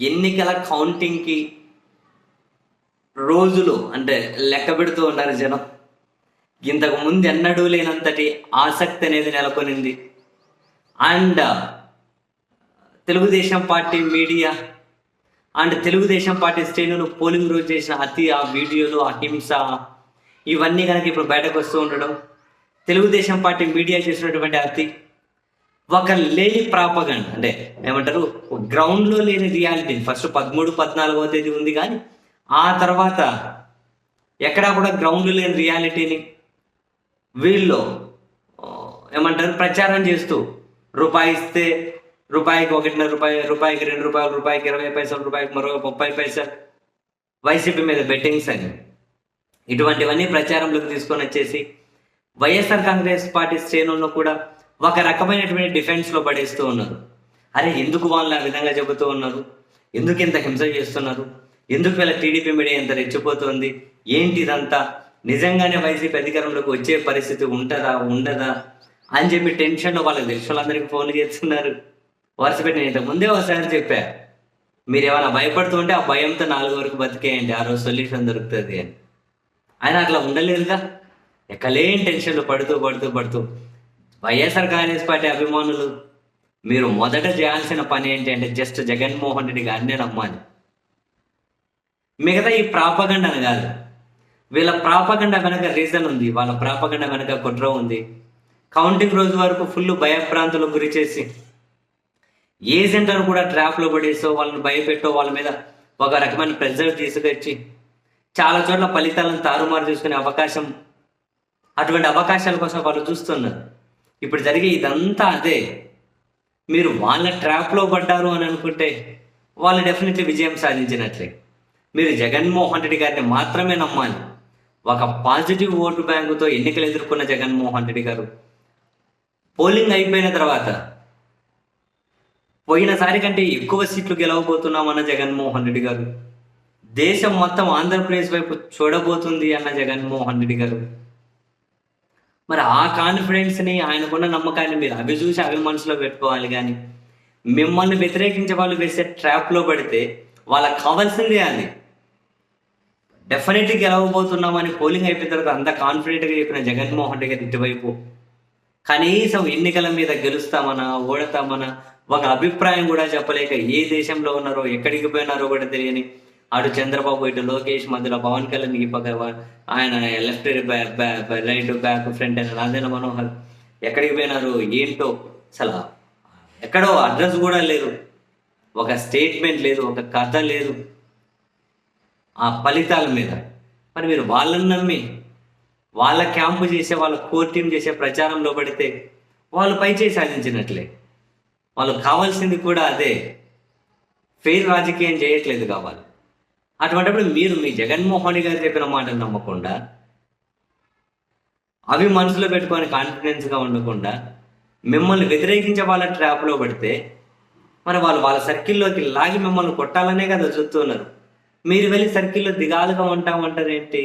ఎన్నికల కౌంటింగ్కి రోజులు అంటే లెక్క పెడుతూ ఉన్నారు జనం. ఇంతకు ముందు ఎన్నడూ లేనంతటి ఆసక్తి అనేది నెలకొనింది. And uh, Telugu Desam party media and Telugu Desam party శ్రేణులు పోలింగ్ రోజు చేసిన అతి ఆ వీడియోలు ఆ హింస ఇవన్నీ కనుక ఇప్పుడు బయటకు వస్తూ ఉండడం తెలుగుదేశం పార్టీ మీడియా చేసినటువంటి అతి ఒక లేని ప్రాపగండ్ అంటే ఏమంటారు? గ్రౌండ్లో లేని రియాలిటీ ఫస్ట్ పదమూడు పద్నాలుగో తేదీ ఉంది కానీ ఆ తర్వాత ఎక్కడా కూడా గ్రౌండ్లో లేని రియాలిటీని వీళ్ళు ఏమంటారు? ప్రచారం చేస్తూ రూపాయి ఇస్తే రూపాయికి ఒకటిన్నర రూపాయి రూపాయికి రెండు రూపాయలు రూపాయికి ఇరవై పైసలు రూపాయికి మరో ముప్పై పైసలు. వైసీపీ మీద బెట్టింగ్స్ అని. ఇటువంటివన్నీ ప్రచారంలోకి తీసుకొని వచ్చేసి వైఎస్ఆర్ కాంగ్రెస్ పార్టీ శ్రేణులను కూడా ఒక రకమైనటువంటి డిఫెన్స్లో పడేస్తూ ఉన్నారు. అరే ఎందుకు వాళ్ళు ఆ విధంగా చెబుతూ ఉన్నారు? ఎందుకు ఇంత హింస చేస్తున్నారు? ఎందుకు వీళ్ళ టీడీపీ మీడియా ఇంత రెచ్చిపోతుంది? ఏంటి ఇదంతా? నిజంగానే వైసీపీ అధికారంలోకి వచ్చే పరిస్థితి ఉంటుందా ఉండదా? అని చెప్పి టెన్షన్లో వాళ్ళకి తెలిసిన ఫోన్ చేస్తున్నారు. వరుస పెట్టి నేను ముందే ఒకసారి చెప్పా. మీరు ఏమైనా భయపడుతూ ఉంటే ఆ భయంతో నాలుగు వరకు బతికేయండి ఆ రోజు సొల్యూషన్ దొరుకుతుంది అని. ఆయన అట్లా ఉండలేదుగా? ఎక్కలేని టెన్షన్లు పడుతూ పడుతూ పడుతూ వైఎస్ఆర్ కాంగ్రెస్ పార్టీ అభిమానులు మీరు మొదట చేయాల్సిన పని ఏంటంటే జస్ట్ జగన్మోహన్ రెడ్డి గారినే నమ్మాలి మిగతా ఈ ప్రాపగండను అని కాదు. వీళ్ళ ప్రాపగండ వెనక రీజన్ ఉంది వాళ్ళ ప్రాపగండ వెనక కుట్ర ఉంది. కౌంటింగ్ రోజు వరకు ఫుల్ భయభ్రాంతులకు గురి చేసి ఏజెంట్లను కూడా ట్రాప్లో పడేసో వాళ్ళని భయపెట్టో వాళ్ళ మీద ఒక రకమైన ప్రెజర్ తీసుకొచ్చి చాలా చోట్ల ఫలితాలను తారుమారు చేసుకునే అవకాశం అటువంటి అవకాశాల కోసం వాళ్ళు చూస్తున్నారు. ఇప్పుడు జరిగే ఇదంతా అదే. మీరు వాళ్ళ ట్రాప్లో పడ్డారు అని అనుకుంటే వాళ్ళు డెఫినెట్లీ విజయం సాధించినట్లే. మీరు జగన్మోహన్ రెడ్డి గారిని మాత్రమే నమ్మాలి. ఒక పాజిటివ్ ఓటు బ్యాంకుతో ఎన్నికలు ఎదుర్కొన్న జగన్మోహన్ రెడ్డి గారు. పోలింగ్ అయిపోయిన తర్వాత పోయినసారి కంటే ఎక్కువ సీట్లు గెలవబోతున్నామన్న జగన్మోహన్ రెడ్డి గారు. దేశం మొత్తం ఆంధ్రప్రదేశ్ వైపు చూడబోతుంది అన్న జగన్మోహన్ రెడ్డి గారు. మరి ఆ కాన్ఫిడెన్స్ని ఆయనకున్న నమ్మకాన్ని మీరు అవి చూసి అవి మనసులో పెట్టుకోవాలి కానీ మిమ్మల్ని వ్యతిరేకించే వాళ్ళు వేసే ట్రాప్లో పడితే వాళ్ళకి కావాల్సిందే అది. డెఫినెట్గా గెలవబోతున్నామని పోలింగ్ అయిపోయిన తర్వాత అంత కాన్ఫిడెంట్గా చెప్పిన జగన్మోహన్ రెడ్డి గారి ఇటువైపు. కనీసం ఎన్నికల మీద గెలుస్తామనా ఓడతామనా ఒక అభిప్రాయం కూడా చెప్పలేక ఏ దేశంలో ఉన్నారో ఎక్కడికి పోయినారో కూడా తెలియని అటు చంద్రబాబు ఇటు లోకేష్ మధ్యలో పవన్ కళ్యాణ్ ఈ పక్క ఆయన లెఫ్ట్ రైట్ బ్యాక్ ఫ్రంట్ అయిన రాజేంద్ర మనోహర్. ఎక్కడికి పోయినారు? ఏంటో? అసలు ఎక్కడో అడ్రస్ కూడా లేదు. ఒక స్టేట్మెంట్ లేదు ఒక కథ లేదు. ఆ ఫలితాల మీద. మరి మీరు వాళ్ళని నమ్మి వాళ్ళ క్యాంపు చేసే వాళ్ళ కోర్ టీం చేసే ప్రచారంలో పడితే వాళ్ళు పైచేయి సాధించినట్లే. వాళ్ళు కావాల్సింది కూడా అదే. ఫెయిర్ రాజకీయం చేయట్లేదు కావాలి. అటువంటిప్పుడు మీరు మీ జగన్మోహన్ గారు చెప్పిన మాటలు నమ్మకుండా అవి మనసులో పెట్టుకొని కాన్ఫిడెన్స్గా ఉండకుండా మిమ్మల్ని వ్యతిరేకించే వాళ్ళ ట్రాప్లో పడితే మరి వాళ్ళు వాళ్ళ సర్కిల్లోకి లాగి మిమ్మల్ని కొట్టాలనే కదా చూస్తున్నారు మీరు వెళ్ళి సర్కిల్లో దిగాలుగా ఉంటామంటారు ఏంటి